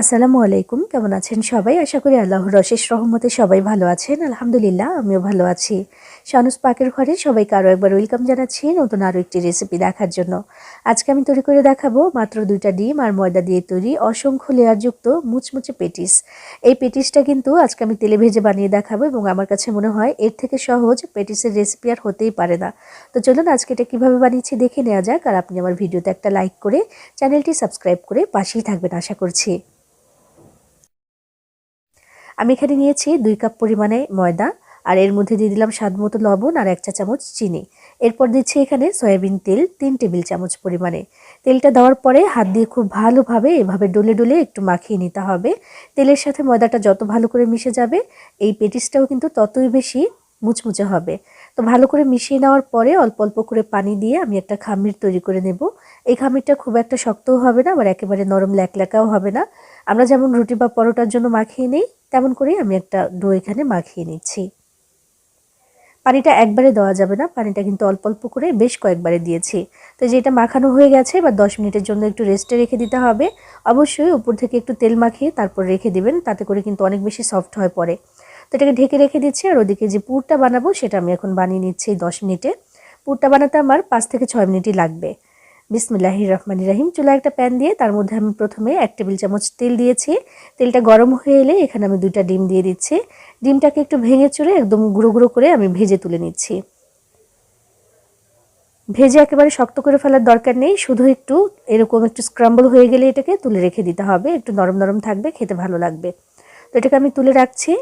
আসসালামু আলাইকুম, কেমন আছেন সবাই? আশা করি আল্লাহর রশেষ রহমতে সবাই ভালো আছেন। আলহামদুলিল্লাহ, আমিও ভালো আছি। শানুস পাকের ঘরে সবাইকে আরও একবার ওয়েলকাম জানাচ্ছি নতুন আরও একটি রেসিপি দেখার জন্য। আজকে আমি তৈরি করে দেখাবো মাত্র দুইটা ডিম আর ময়দা দিয়ে তৈরি অসংখ্য লেয়ারযুক্ত মুচমুচে পেটিস। এই পেটিসটা কিন্তু আজকে আমি তেলে ভেজে বানিয়ে দেখাবো এবং আমার কাছে মনে হয় এর থেকে সহজ পেটিসের রেসিপি আর হতেই পারে না। তো চলুন আজকে এটা কীভাবে বানিয়েছি দেখে নেওয়া যাক। আর আপনি আমার ভিডিওতে একটা লাইক করে চ্যানেলটি সাবস্ক্রাইব করে পাশেই থাকবেন, আশা করছি। আমি এখানে নিয়েছি দুই কাপ পরিমাণে ময়দা, আর এর মধ্যে দিয়ে দিলাম স্বাদ মতো লবণ আর এক চা চামচ চিনি। এরপর দিচ্ছি এখানে সয়াবিন তেল তিন টেবিল চামচ পরিমাণে। তেলটা দেওয়ার পরে হাত দিয়ে খুব ভালোভাবে এভাবে ডলে ডলে একটু মাখিয়ে নিতে হবে। তেলের সাথে ময়দাটা যত ভালো করে মিশে যাবে, এই পেটিসটাও কিন্তু ততই বেশি মুচমুচে হবে। তো ভালো করে মিশিয়ে নেওয়ার পরে অল্প অল্প করে পানি দিয়ে আমি একটা খামির তৈরি করে নেব। এই খামিরটা খুব একটা শক্তও হবে না, আবার একেবারে নরম ল্যাকল্যাকাও হবে না। আমরা যেমন রুটি বা পরোটার জন্য মাখিয়ে নিই, তেমন করেই আমি একটা ডো এখানে মাখিয়ে নিচ্ছি। পানিটা একবারে দেওয়া যাবে না, পানিটা কিন্তু অল্প অল্প করে বেশ কয়েকবারে দিয়েছি। তো যেটা মাখানো হয়ে গেছে বা দশ মিনিটের জন্য একটু রেস্টে রেখে দিতে হবে। অবশ্যই উপর থেকে একটু তেল মাখিয়ে তারপর রেখে দিবেন, তাতে করে কিন্তু অনেক বেশি সফট হয়ে পড়ে তো এটাকে ঢেকে রেখে দিচ্ছি, আর ওদিকে যে পুরটা বানাবো সেটা আমি এখন বানিয়ে নিচ্ছি দশ মিনিটে। পুরটা বানাতে আমার পাঁচ থেকে ছয় মিনিটই লাগবে। বিসমিল্লাহি রহমান রাহিম। চুলা একটা প্যান দিয়ে তার মধ্যে আমি প্রথমে এক টেবিল চামচ তেল দিয়েছি। তেলটা গরম হয়ে এলে এখানে আমি দুইটা ডিম দিয়ে দিচ্ছি। ডিমটাকে একটু ভেঙে চুরে একদম গুঁড়ো গুঁড়ো করে আমি ভেজে তুলে নিচ্ছি। ভেজে একেবারে শক্ত করে ফেলার দরকার নেই, শুধু একটু এরকম একটু স্ক্রাম্বল হয়ে গেলে এটাকে তুলে রেখে দিতে হবে। একটু নরম নরম থাকবে, খেতে ভালো লাগবে। তো এটাকে আমি তুলে রাখছি।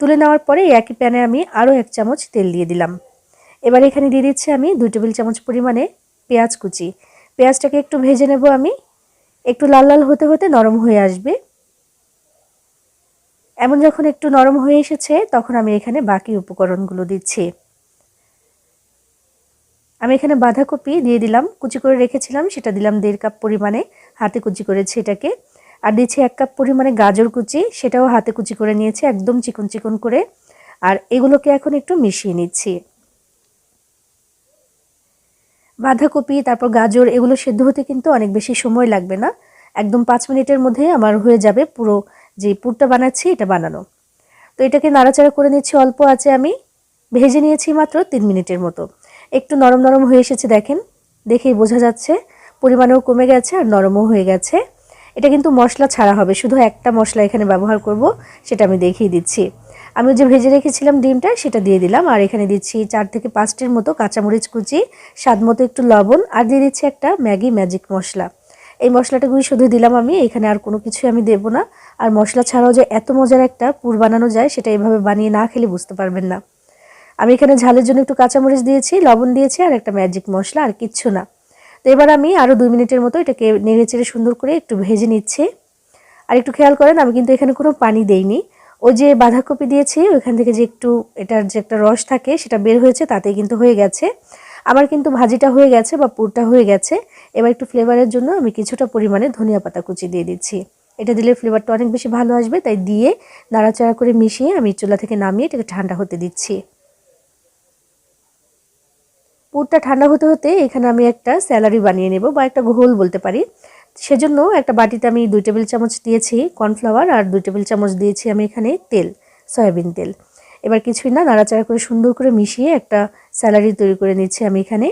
তুলে নেওয়ার পরে একই প্যানে আমি আরও এক চামচ তেল দিয়ে দিলাম। এবার এখানে দিয়ে দিচ্ছি আমি দুই টেবিল চামচ পরিমাণে পেঁয়াজ কুচি। পেঁয়াজটাকে একটু ভেজে নেব আমি। একটু লাল লাল হতে হতে নরম হয়ে আসবে। এমন যখন একটু নরম হয়ে এসেছে, তখন আমি এখানে বাকি উপকরণগুলো দিচ্ছি। আমি এখানে বাঁধাকপি দিয়ে দিলাম, কুচি করে রেখেছিলাম, সেটা দিলাম দেড় কাপ পরিমাণে হাতে কুচি করেছি এটাকে। আর দিচ্ছি এক কাপ পরিমাণে গাজর কুচি, সেটাও হাতে কুচি করে নিয়েছি, একদম চিকন চিকন করে। আর এগুলোকে এখন একটু মিশিয়ে নিচ্ছি। বাঁধাকপি, তারপর গাজর, এগুলো সেদ্ধ হতে কিন্তু অনেক বেশি সময় লাগবে না। একদম পাঁচ মিনিটের মধ্যে আমার হয়ে যাবে পুরো যে পুরটা বানাচ্ছি, এটা বানানো। তো এটাকে নাড়াচাড়া করে নিচ্ছি, অল্প আছে আমি। ভেজে নিয়েছি মাত্র তিন মিনিটের মতো। একটু নরম নরম হয়ে এসেছে, দেখেন। দেখেই বোঝা যাচ্ছে, পরিমাণেও কমে গেছে আর নরমও হয়ে গেছে। এটা কিন্তু মশলা ছাড়া হবে, শুধু একটা মশলা এখানে ব্যবহার করব, সেটা আমি দেখিয়ে দিচ্ছি। আমি যে ভেজে রেখেছিলাম ডিমটা, সেটা দিয়ে দিলাম। আর এখানে দিচ্ছি চার থেকে পাঁচটির মতো কাঁচামরিচ কুচি, স্বাদ মতো একটু লবণ, আর দিয়ে দিচ্ছি একটা ম্যাগি ম্যাজিক মশলা। এই মশলাটাগুলি শুধু দিলাম আমি, এখানে আর কোনো কিছুই আমি দেবো না। আর মশলা ছাড়াও যে এত মজার একটা পুর বানানো যায়, সেটা এভাবে বানিয়ে না খেলে বুঝতে পারবেন না। আমি এখানে ঝালের জন্য একটু কাঁচামরিচ দিয়েছি, লবণ দিয়েছি, আর একটা ম্যাজিক মশলা, আর কিচ্ছু না। তো এবার আমি আরও দুই মিনিটের মতো এটাকে নেড়ে চেড়ে সুন্দর করে একটু ভেজে নিচ্ছি। আর একটু খেয়াল করেন, আমি কিন্তু এখানে কোনো পানি দেইনি। ওই যে বাঁধাকপি দিয়েছি, ওইখান থেকে যে একটু এটার যে একটা রস থাকে, সেটা বের হয়েছে, তাতেই কিন্তু হয়ে গেছে। আমার কিন্তু ভাজিটা হয়ে গেছে বা পুরটা হয়ে গেছে। এবার একটু ফ্লেভারের জন্য আমি কিছুটা পরিমাণে ধনিয়া পাতা কুচি দিয়ে দিচ্ছি। এটা দিলে ফ্লেভারটা অনেক বেশি ভালো আসবে, তাই দিয়ে নাড়াচাড়া করে মিশিয়ে আমি চুলা থেকে নামিয়ে এটাকে ঠান্ডা হতে দিচ্ছি। পুরটা ঠান্ডা হতে হতে এখানে আমি একটা স্যালারি বানিয়ে নেব, বা একটা ঘোল বলতে পারি। সেজন্য একটা বাটিতে আমি দুই টেবিল চামচ দিয়েছি কর্নফ্লাওয়ার আর দুই টেবিল চামচ দিয়েছি আমি এখানে তেল, সয়াবিন তেল। এবার কিছুই না, নাড়াচাড়া করে সুন্দর করে মিশিয়ে একটা স্যালারি তৈরি করে নিচ্ছি আমি এখানে।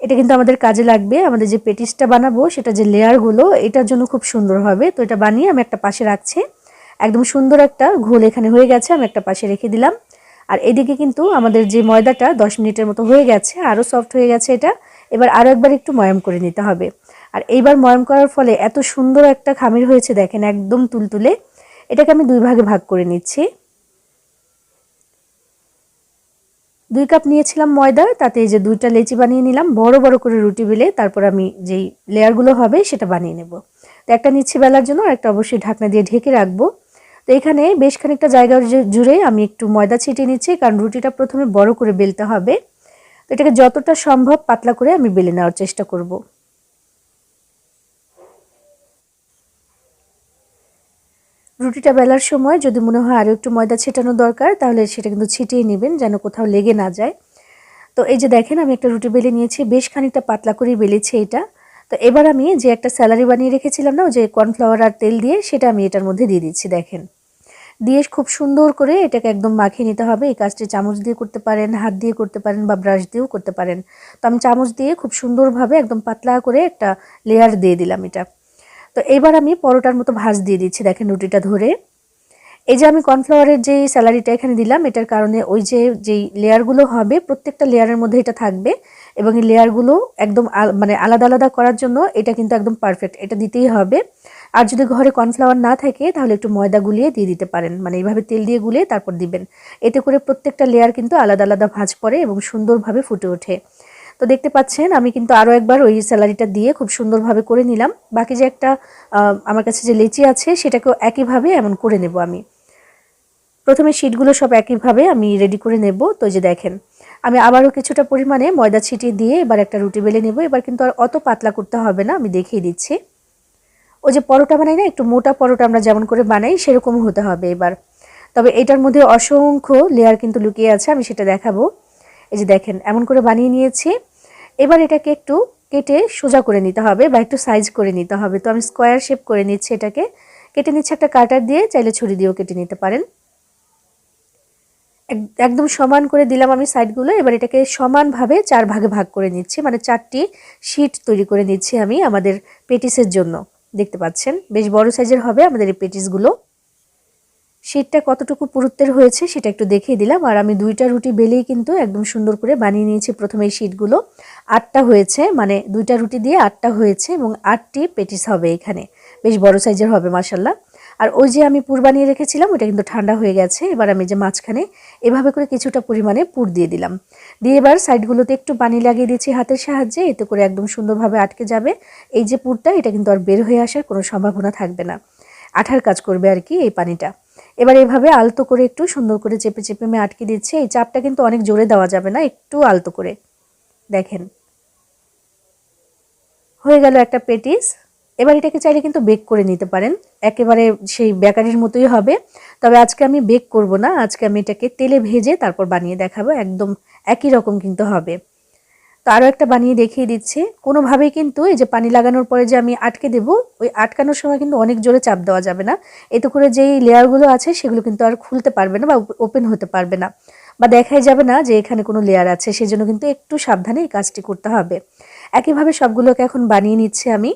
এটা কিন্তু আমাদের কাজে লাগবে, আমাদের যে পেটিসটা বানাবো, সেটা যে লেয়ারগুলো, এটার জন্য খুব সুন্দর হবে। তো এটা বানিয়ে আমি একটা পাশে রাখছি। একদম সুন্দর একটা ঘোল এখানে হয়ে গেছে, আমি একটা পাশে রেখে দিলাম। আর এদিকে কিন্তু আমাদের যে ময়দাটা দশ মিনিটের মতো হয়ে গেছে, আরও সফট হয়ে গেছে এটা। এবার আরও একবার একটু ময়াম করে নিতে হবে। আর এইবার ময়াম করার ফলে এত সুন্দর একটা খামির হয়েছে, দেখেন একদম তুলতুলে। এটাকে আমি দুই ভাগে ভাগ করে নিচ্ছি। দুই কাপ নিয়েছিলাম ময়দা, তাতে যে দুইটা লেচি বানিয়ে নিলাম, বড় বড় করে রুটি বেলে তারপর আমি যেই লেয়ারগুলো হবে সেটা বানিয়ে নেব। তো একটা নিচ্ছি বেলার জন্য, আর একটা অবশ্যই ঢাকনা দিয়ে ঢেকে রাখব। তো এখানে বেশ খানিকটা জায়গা জুড়ে আমি একটু ময়দা ছিটিয়ে নিচ্ছি, কারণ রুটিটা প্রথমে বড় করে বেলতে হবে। তো এটাকে যতটা সম্ভব পাতলা করে আমি বেলে নেওয়ার চেষ্টা করব। রুটিটা বেলার সময়, যদি মনে হয় আরও একটু ময়দা ছেটানো দরকার, তাহলে সেটা কিন্তু ছিটিয়ে নেবেন যেন কোথাও লেগে না যায়। তো এই যে দেখেন, আমি একটা রুটি বেলে নিয়েছি, বেশ খানিকটা পাতলা করেই বেলেছি এটা। তো এবার আমি যে একটা স্যালারি বানিয়ে রেখেছিলাম না যে কর্নফ্লাওয়ার আর তেল দিয়ে, সেটা আমি এটার মধ্যে দিয়ে দিচ্ছি, দেখেন। দিয়ে খুব সুন্দর করে এটাকে একদম মাখিয়ে নিতে হবে, এই কাজটি চামচ দিয়ে করতে পারেন, হাত দিয়ে করতে পারেন বা ব্রাশ দিয়েও করতে পারেন। তো আমি চামচ দিয়ে খুব সুন্দরভাবে একদম পাতলা করে একটা লেয়ার দিয়ে দিলাম এটা। তো এবার আমি পরোটার মতো ভাজ দিয়ে দিচ্ছি, দেখেন রুটিটা ধরে। এই যে আমি কর্নফ্লাওয়ারের যে স্যালারিটা এখানে দিলাম, এটার কারণে ওই যে, যেই লেয়ারগুলো হবে, প্রত্যেকটা লেয়ারের মধ্যে এটা থাকবে এবং এই লেয়ারগুলো একদম মানে আলাদা আলাদা করার জন্য এটা কিন্তু একদম পারফেক্ট এটা দিতেই হবে। আর যদি ঘরে কর্নফ্লাওয়ার না থাকে, তাহলে একটু ময়দা গুলিয়ে দিয়ে দিতে পারেন মানে এইভাবে তেল দিয়ে গুলিয়ে তারপর দিবেন। এতে করে প্রত্যেকটা লেয়ার কিন্তু আলাদা আলাদা ভাজ পড়ে এবং সুন্দরভাবে ফুটে ওঠে। তো দেখতে পাচ্ছেন, আমি কিন্তু আরও একবার ওই স্যালারিটা দিয়ে খুব সুন্দরভাবে করে নিলাম। বাকি যে একটা আমার কাছে যে লেচি আছে, সেটাকেও একইভাবে এমন করে নেব আমি। প্রথমে শিটগুলো সব একইভাবে আমি রেডি করে নেব। তো যে দেখেন, আমি আবারও কিছুটা পরিমাণে ময়দা ছিটিয়ে দিয়ে এবার একটা রুটি বেলে নেব। এবার কিন্তু আর অত পাতলা করতে হবে না, আমি দেখিয়ে দিচ্ছি। ওই যে পরোটা বানাই না, একটু মোটা পরোটা আমরা যেমন করে বানাই সেরকম হতে হবে এবার। তবে এটার মধ্যে অসংখ্য লেয়ার কিন্তু লুকিয়ে আছে, আমি সেটা দেখাবো। এই যে দেখেন, এমন করে বানিয়ে নিয়েছি। এবার এটাকে একটু কেটে সোজা করে নিতে হবে বা একটু সাইজ করে নিতে হবে। তো আমি স্কোয়ার শেপ করে নিচ্ছি এটাকে। কেটে নিচ্ছে একটা কাটার দিয়ে, চাইলে ছুরি দিয়েও কেটে নিতে পারেন। একদম সমান করে দিলাম আমি সাইডগুলো এবার এটাকে সমানভাবে চার ভাগে ভাগ করে নিচ্ছি। মানে চারটি শিট তৈরি করে নিচ্ছি আমি আমাদের পেটিসের জন্য। দেখতে পাচ্ছেন? বেশ বড় সাইজের হবে আমাদের এই পেটিসগুলো শীটটা কতটুকু পুরুত্বের হয়েছে সেটা একটু দেখিয়ে দিলাম। আর আমি দুইটা রুটি বেলেই কিন্তু একদম সুন্দর করে বানিয়ে নিয়েছি প্রথমে এই শিটগুলো আটটা হয়েছে মানে দুইটা রুটি দিয়ে আটটা হয়েছে এবং আটটি পেটিস হবে এখানে। বেশ বড় সাইজের হবে মাসাল্লাহ আর ওই যে আমি পুর বানিয়ে রেখেছিলাম ওটা কিন্তু ঠান্ডা হয়ে গেছে। এবার আমি যে মাঝখানে এভাবে করে কিছুটা পরিমাণে পুর দিয়ে দিলাম। দিয়ে এবার সাইডগুলোতে একটু পানি লাগিয়ে দিয়েছি হাতের সাহায্যে, এতে করে একদম সুন্দরভাবে আটকে যাবে। এই যে পুরটা, এটা কিন্তু আর বের হয়ে আসার কোনো সম্ভাবনা থাকবে না। আঠার কাজ করবে আর কি এই পানিটা। এবার এভাবে আলতো করে একটু সুন্দর করে চেপে চেপে আমি আটকে দিচ্ছি। এই চাপটা কিন্তু অনেক জোরে দেওয়া যাবে না, একটু আলতো করে। দেখেন। হয়ে গেল একটা পেটিস। এবার এটাকে চাইলে কিন্তু বেক করে নিতে পারেন। একেবারে সেই বেকারির মতোই হবে। তবে আজকে আমি বেক করব না। আজকে আমি এটাকে তেলে ভেজে তারপর বানিয়ে দেখাবো। একদম একই রকম কিন্তু হবে। তো আরও একটা বানিয়ে দেখিয়ে দিচ্ছি। কোনোভাবেই কিন্তু এই যে পানি লাগানোর পরে যে আমি আটকে দেব, ওই আটকানোর সময় কিন্তু অনেক জোরে চাপ দেওয়া যাবে না। এতে করে যেই লেয়ারগুলো আছে সেগুলো কিন্তু আর খুলতে পারবে না বা ওপেন হতে পারবে না। বা দেখাই যাবে না যে এখানে কোনো লেয়ার আছে, সেজন্য কিন্তু একটু সাবধানে এই কাজটি করতে হবে। একইভাবে সবগুলোকে এখন বানিয়ে নিচ্ছি আমি।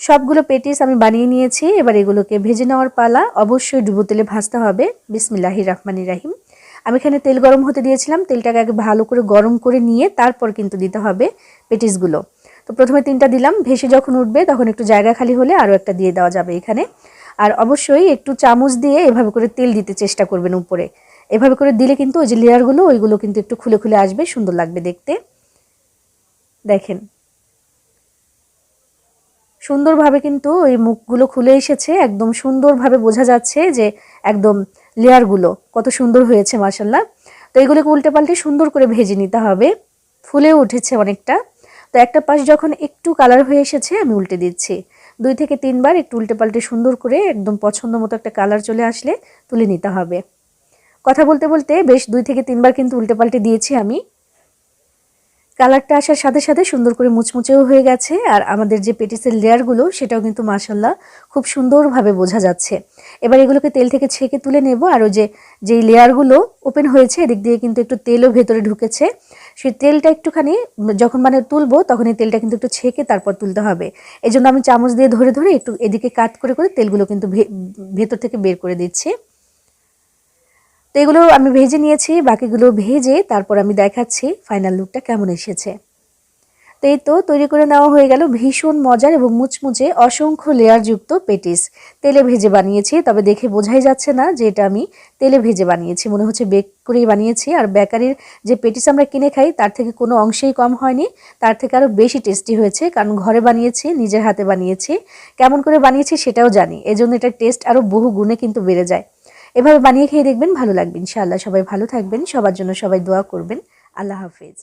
সবগুলো পেটিস আমি বানিয়ে নিয়েছি, এবার এগুলোকে ভেজে নেওয়ার পালা অবশ্যই ডুবো তেলে ভাজতে হবে। বিসমিল্লাহি রহমানি রাহিম। আমি এখানে তেল গরম হতে দিয়েছিলাম, তেলটাকে আগে ভালো করে গরম করে নিয়ে তারপর কিন্তু দিতে হবে পেটিসগুলো। তো প্রথমে তিনটা দিলাম, ভেসে যখন উঠবে তখন একটু জায়গা খালি হলে আরও একটা দিয়ে দেওয়া যাবে এখানে। আর অবশ্যই একটু চামচ দিয়ে এভাবে করে তেল দিতে চেষ্টা করবেন উপরে। এভাবে করে দিলে কিন্তু ওই যে লেয়ারগুলো, ওইগুলো কিন্তু একটু খুলে খুলে আসবে, সুন্দর লাগবে দেখতে। দেখেন। সুন্দরভাবে কিন্তু ওই মুখগুলো খুলে এসেছে, একদম সুন্দরভাবে বোঝা যাচ্ছে যে একদম লেয়ারগুলো, কত সুন্দর হয়েছে মাসাল্লাহ তো এগুলোকে উল্টে পাল্টে সুন্দর করে ভেজে নিতে হবে। ফুলে উঠেছে অনেকটা। তো একটা পাশ যখন একটু কালার হয়ে এসেছে, আমি উল্টে দিচ্ছি। দুই থেকে তিনবার একটু উল্টে পাল্টে সুন্দর করে একদম পছন্দ মতো একটা কালার চলে আসলে তুলে নিতে হবে। কথা বলতে বলতে বেশ দুই থেকে তিনবার কিন্তু উল্টে পাল্টে দিয়েছি আমি। কালারটা আসার সাথে সাথে সুন্দর করে মুচমুচেও হয়ে গেছে, আর আমাদের যে পেটিসের লেয়ারগুলো সেটাও কিন্তু মাসাল্লাহ খুব সুন্দরভাবে বোঝা যাচ্ছে। এবার এগুলোকে তেল থেকে ছেঁকে তুলে নেব, আর ওই যে, যেই লেয়ারগুলো ওপেন হয়েছে, এদিক দিয়ে কিন্তু একটু তেলও ভেতরে ঢুকেছে। সেই তেলটা একটুখানি, যখন মানে তুলবো তখন এই তেলটা কিন্তু একটু ছেঁকে তারপর তুলতে হবে। এই জন্য আমি চামচ দিয়ে ধরে ধরে একটু এদিকে কাট করে করে তেলগুলো কিন্তু ভেতর থেকে বের করে দিচ্ছি। তো এগুলো আমি ভেজে নিয়েছি, বাকিগুলো ভেজে তারপর আমি দেখাচ্ছি ফাইনাল লুকটা কেমন এসেছে। তো এই তো তৈরি করে নেওয়া হয়ে গেল ভীষণ মজার এবং মুচমুচে অসংখ্য লেয়ারযুক্ত পেটিস। তেলে ভেজে বানিয়েছি, তবে দেখে বোঝাই যাচ্ছে না যে এটা আমি তেলে ভেজে বানিয়েছি। মনে হচ্ছে বেক করেই বানিয়েছি আর বেকারির যে পেটিস আমরা কিনে খাই, তার থেকে কোনো অংশেই কম হয়নি। তার থেকে আরও বেশি টেস্টি হয়েছে, কারণ ঘরে বানিয়েছি, নিজের হাতে বানিয়েছি। কেমন করে বানিয়েছি সেটাও জানি, এজন্য এটার টেস্ট আরও বহু গুণে কিন্তু বেড়ে যায়। এভাবে বানিয়ে খেয়ে দেখবেন, ভালো লাগবে। ইনশাআল্লাহ সবাই ভালো থাকবেন, সবার জন্য সবাই দোয়া করবেন। আল্লাহ হাফিজ।